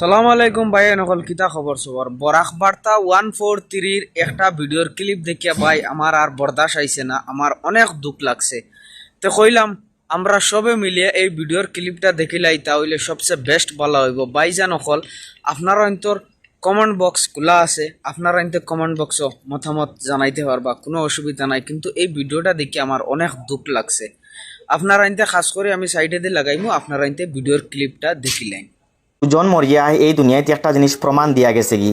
সালাম আলাইকুম ভাই নকল কিতা খবর সবর বরাক বার্তা ওয়ান ফোর থ্রির একটা ভিডিওর ক্লিপ দেখিয়া ভাই আমার আর বরদাস আইছে না আমার অনেক দুঃখ লাগছে। তো কইলাম, আমরা সবে মিলিয়ে এই ভিডিওর ক্লিপটা দেখিলাই তাহলে সবচেয়ে বেস্ট ভালো হইব। ভাইজান অকল, আপনার অন্তর কমেন্ট বক্স খোলা আছে, আপনারা এনতে কমেন্ট বক্সও মতামত জানাইতে পারবা, কোনো অসুবিধা নাই, কিন্তু এই ভিডিওটা দেখে আমার অনেক দুঃখ লাগছে। আপনারা এনতে খাস করে আমি সাইডে দিয়ে লাগাইমু, আপনারা এনতে ভিডিওর ক্লিপটা দেখিলেন সুজন মরিয়া এই দুনিয়াতে একটা জিনিস প্রমাণ দিয়া গেছে কি?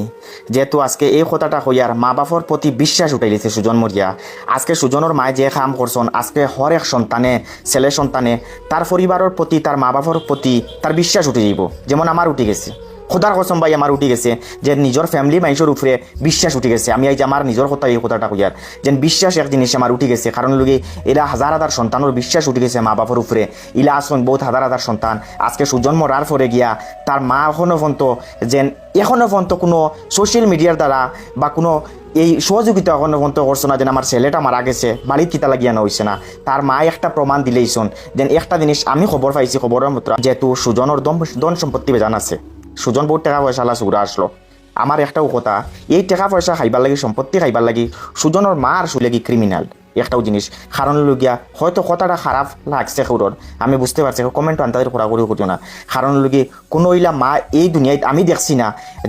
যেহেতু আজকে এই কথাটা হইয়ার মা বাপর প্রতি বিশ্বাস উঠাই গেছে সুজন মরিয়া আজকে সুজনের মায় যে কাম করছেন আজকে হর এক সন্তানে, ছেলে সন্তানে তার পরিবারের প্রতি তার মা বাপর প্রতি তার বিশ্বাস উঠে যাব, যেমন আমার উঠে গেছে। খোদার কসম ভাই আমার উঠি গেছে যে নিজের ফ্যামিলি মানুষের উপরে বিশ্বাস উঠি গেছে। আমি এই যে আমার নিজের কথা এই কথাটা কইয়ার যে বিশ্বাস এক জিনিস আমার উঠি গেছে। কারণ লোকে এরা হাজার হাজার সন্তানের বিশ্বাস উঠি গেছে মা বাপর উপরে ইলা আসন বহুত হাজার হাজার সন্তান। আজকে সুজন মরার পরে গিয়া তার মা এখনও পর্যন্ত যেন এখনও পর্যন্ত কোনো সোশ্যাল মিডিয়ার দ্বারা বা কোনো এই সহযোগিতা এখনও পর্যন্ত করছে না, যেন আমার ছেলেটা মারা গেছে বাড়ির কিতা লাগিয়া না হয়েছে না। তার মা একটা প্রমাণ দিলেইছন যেন একটা জিনিস আমি খবর পাইছি খবরের মতো যেহেতু সুজনের দম ধন সম্পত্তি বেজান আছে। সুজন বহুত টাকা পয়সা আলা সুরা আসলো আমার একটাও কথা এই টাকা পয়সা খাইবার লাগি, সম্পত্তি খাইবার লাগি সুজনের মা আর সুলেগি ক্রিমিনাল একটাও জিনিস কারণ লগিয়া হয়তো কথাটা খারাপ লাগছে সৌরর আমি বুঝতে পারছি কমেন্ট আন্তাদের করা করি করিও না। কারণ লগি কোনো ইলা মা এই দুনিয়ায় আমি দেখছি না,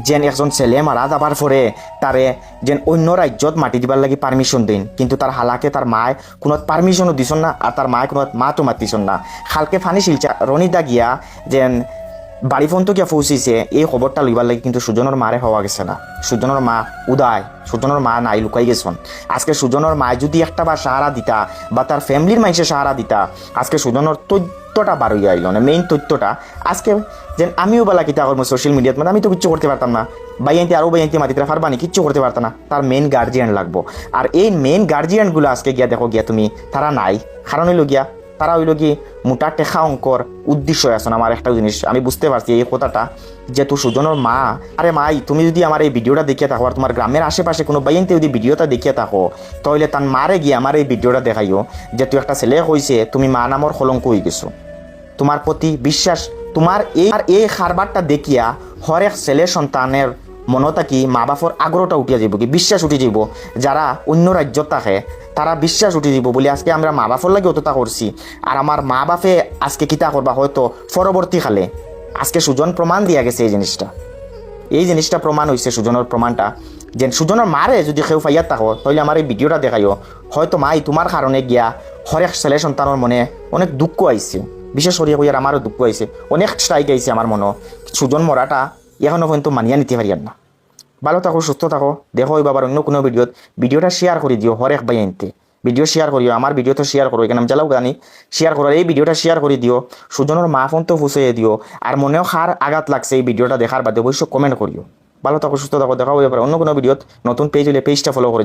যেন একজন ছেলে মারা যাবার পরে তারে যেন অন্য রাজ্যত মাটি দিবার লাগি পারমিশন দিন। কিন্তু তার হালাকে তার মায় কোনো পারমিশনও দিছন না আর তার মায় কোনো মা তো মাতিছন না। খালকে ফানি শিলচা রনিদা গিয়া, যেন বাড়ি ফোন তো গিয়া পৌঁছিছে এই খবরটা লইবার লাগে কিন্তু সুজনের মারে হওয়া গেছে না। সুজনের মা উদয় সুজনের মা নাই, লুকাই গেছন আজকে সুজনের মা যদি একটা বা সাহারা দিতা, বা তার ফ্যামিলির মানুষের সাহারা দিতা, আজকে সুজনের তথ্যটা বার আইল না মেইন তথ্যটা আজকে যে আমিও বেলা কিতা করব সোশ্যাল মিডিয়াত মানে আমি তো কিচ্ছু করতে পারতাম না। বাইয়াইতে আরও বাইয়াইতে মাতিতে পারবানি কিচ্ছু করতে পারতাম না। তার মেইন গার্জিয়ান লাগবো। আর এই মেইন গার্জিয়ানগুলো আজকে গিয়া দেখো গিয়া তুমি তারা নাই। কারণ হইল গিয়া। তারা হইল কি, মোটা টেকা অঙ্কর উদ্দেশ্য আছে আমার একটা জিনিস। আমি বুঝতে পারছি এই কথাটা, যে তুই সুজনের মা, আরে মাই, তুমি যদি আমার এই ভিডিওটা দেখিয়ে থাকো আর তোমার গ্রামের আশেপাশে কোনো বাইনতে যদি ভিডিওটা দেখিয়ে থাকো, তাহলে তার মারে গিয়ে আমার এই ভিডিওটা দেখাইও, যে তুই একটা ছেলে হয়েছে তুমি মা নামর কলঙ্ক হয়ে গেছো। তোমার প্রতি বিশ্বাস তোমার এই আর এই খারবারটা দেখিয়া হরেক ছেলে সন্তানের মনতা কি মা বাপর আগ্রহটা উঠিয়া যাব কি, বিশ্বাস উঠে যাব যারা অন্য রাজ্যত থাকে তারা বিশ্বাস উঠে দিব, বলে আজকে আমরা মা বাপর লাগে অতটা করছি আর আমার মা বাপে আজকে কিতা করবা হয়তো পরবর্তীকালে আজকে সুজন প্রমাণ দিয়া গেছে এই জিনিসটা। এই জিনিসটা প্রমাণ হয়েছে সুজনের প্রমাণটা যে সুজনের মারে যদি কেউ ফাইয়ার থাকো তাহলে আমার এই ভিডিওটা দেখাইও। হয়তো মাই তোমার কারণে গিয়া হরেক ছেলে সন্তানের মনে অনেক দুঃখ আইছে বিশেষ করে কইয়ার আমারও দুঃখ আইছে অনেক স্ট্রাইক আইছে আমার মনে সুজন মরাটা এখনও পর্যন্ত মানিয়া নিতে পারি না। ভালো থাকো, সুস্থ থাকো। দেখো এবার অন্য কোনো ভিডিওত। ভিডিওটা শেয়ার করে দিও হরেক আনতে ভিডিও শেয়ার করিও আমার ভিডিও তো শেয়ার করো এখানে জ্বালাও জানি শেয়ার করো এই ভিডিওটা শেয়ার করে দিও। সুজনের মা ফোন তো ফুসিয়ে দিও আর মনেও হার আঘাত লাগছে এই ভিডিওটা দেখার বাদে অবশ্যই কমেন্ট করিও ভালো থাকো, সুস্থ থাকো, দেখাও এবার অন্য কোনো ভিডিওত। নতুন পেজ হলে পেজটা ফলো করে